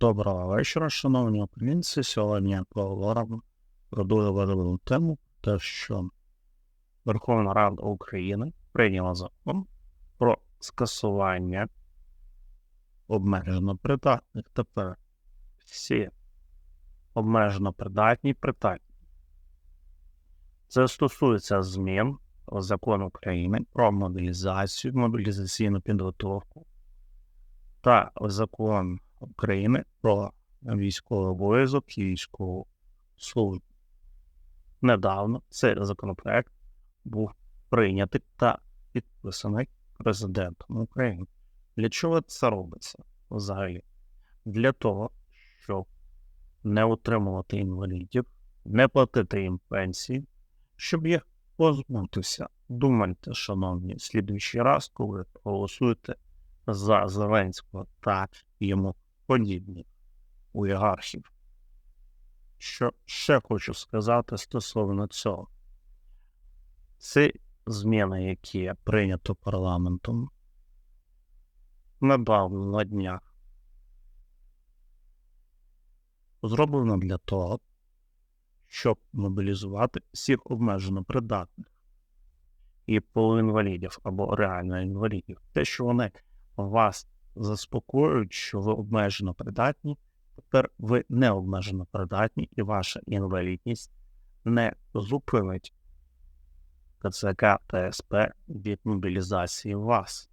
Доброго вечора, шановні українці. Сьогодні поговоримо про дуже важливу тему, те, що Верховна Рада України прийняла закон про скасування обмежено придатних. Тепер всі обмежено придатні придатні. Це стосується змін в закон України про мобілізацію, мобілізаційну підготовку та закон України про військовий обов'язок і військову службу. Недавно цей законопроект був прийнятий та підписаний президентом України. Для чого це робиться взагалі? Для того, щоб не утримувати інвалідів, не платити їм пенсії, щоб їх позбутися. Думайте, шановні, слідуючий раз, коли голосуєте за Зеленського та йому подібних олігархів. Що ще хочу сказати стосовно цього? Ці зміни, які прийнято парламентом недавно на днях, зроблено для того, щоб мобілізувати всіх обмежено придатних і полуінвалідів або реально інвалідів. Те, що вони вас заспокоюють, що ви обмежено придатні, тепер ви не обмежено придатні, і ваша інвалідність не зупинить ТЦК та СП від мобілізації вас.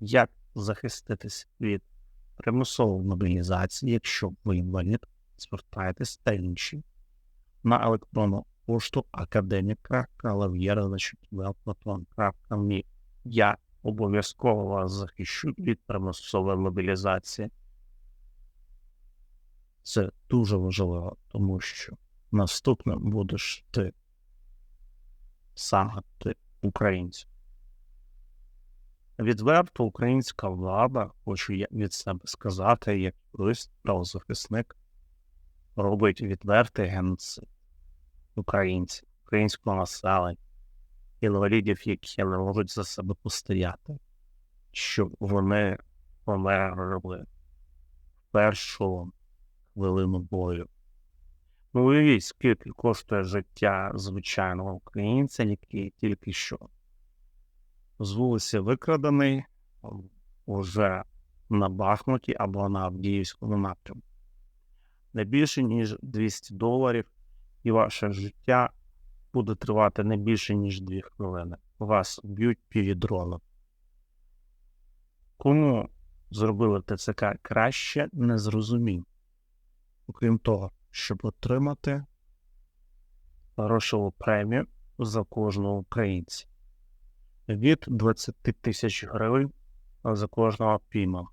Як захиститись від примусової мобілізації, якщо ви інвалід, звертайтесь та інші на електронну пошту академіка.лав'єра.me. Я обов'язково вас захищу від примусової мобілізації. Це дуже важливо, тому що наступним будеш ти, саме ти, українець. Відверто українська влада, хочу я від себе сказати, як юрист, правозахисник, робить відвертий геноцид українців, українського населення інвалідів, які не можуть за себе постояти, щоб вони померли в першу хвилину бою. Ну, уявіть, скільки коштує життя звичайного українця, який тільки що з вулиці викрадений уже на Бахмуті або на Авдіївському напрямку. Не більше, ніж 200 доларів, і ваше життя буде тривати не більше, ніж 2 хвилини. Вас б'ють півдроном. Кому зробили ТЦК краще, не зрозумів. Окрім того, щоб отримати грошову премію за кожного українця від 20 тисяч гривень за кожного піма,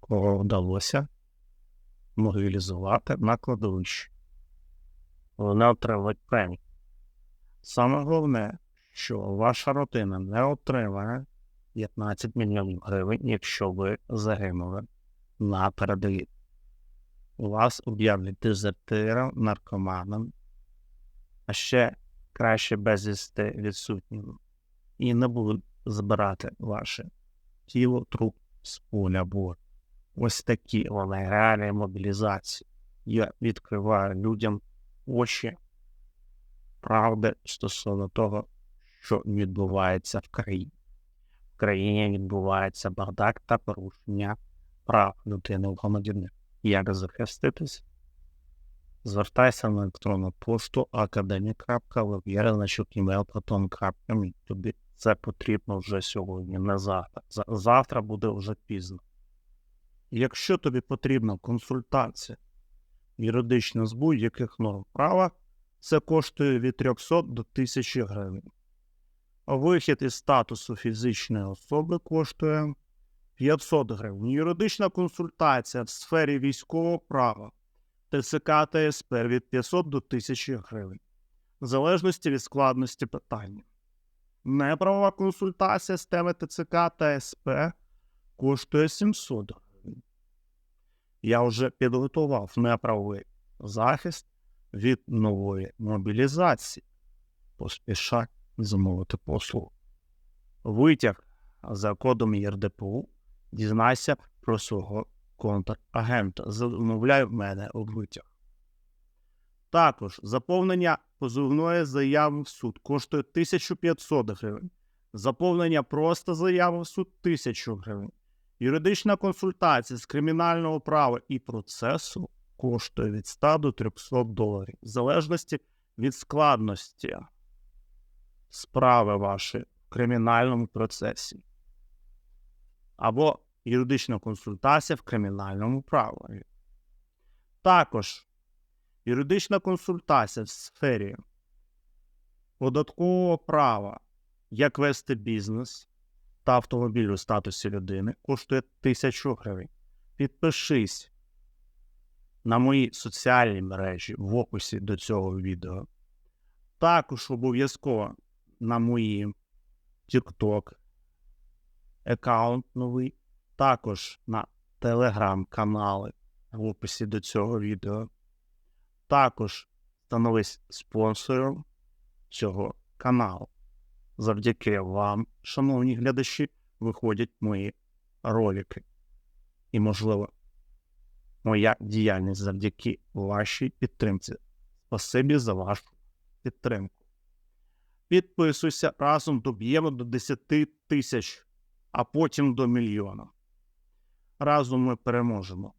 кого вдалося мобілізувати на кладовище. Вони отримують премію. Саме головне, що ваша родина не отримає 15 мільйонів гривень, якщо ви загинули на передовій. Вас об'являть дезертиром, наркоманом, а ще краще безвісти відсутнім. І не будуть збирати ваше тіло, труп з поля бою. Ось такі вони реальні мобілізації. Я відкриваю людям очі правди стосовно того, що відбувається в країні. В країні відбувається бардак та порушення прав людини в громадянина. Як захиститись? Звертайся на електронну пошту академік.лав'єра.email.com. Тобі це потрібно вже сьогодні, не завтра. Завтра буде вже пізно. Якщо тобі потрібна консультація юридична з будь-яких норм права, це коштує від 300 до 1000 гривень. Вихід із статусу фізичної особи коштує 500 гривень. Юридична консультація в сфері військового права ТЦК та СП від 500 до 1000 гривень, в залежності від складності питання. Неправова консультація з теми ТЦК та СП коштує 700 гривень. Я вже підготував неправовий захист від нової мобілізації. Поспішай замовити послугу. Витяг за кодом ЄРДПУ дізнайся про свого контрагента. Замовляй в мене витяг. Також заповнення позовної заяви в суд коштує 1500 гривень. Заповнення просто заяви в суд 1000 гривень. Юридична консультація з кримінального права і процесу коштує від 100 до 300 доларів, в залежності від складності справи вашої в кримінальному процесі. Або юридична консультація в кримінальному праві. Також юридична консультація в сфері податкового права, як вести бізнес та автомобіль у статусі людини коштує 1000 гривень. Підпишись на мої соціальні мережі в описі до цього відео. Також обов'язково на мої TikTok аккаунт новий, також на телеграм-канали в описі до цього відео. Також становись спонсором цього каналу. Завдяки вам, шановні глядачі, виходять мої ролики. І, можливо, моя діяльність завдяки вашій підтримці. Спасибі за вашу підтримку. Підписуйся разом доб'ємо до 10 тисяч, а потім до мільйона. Разом ми переможемо.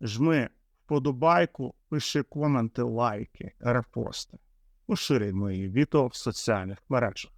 Жми вподобайку, пиши коменти, лайки, репости. Поширюй мої відео в соціальних мережах.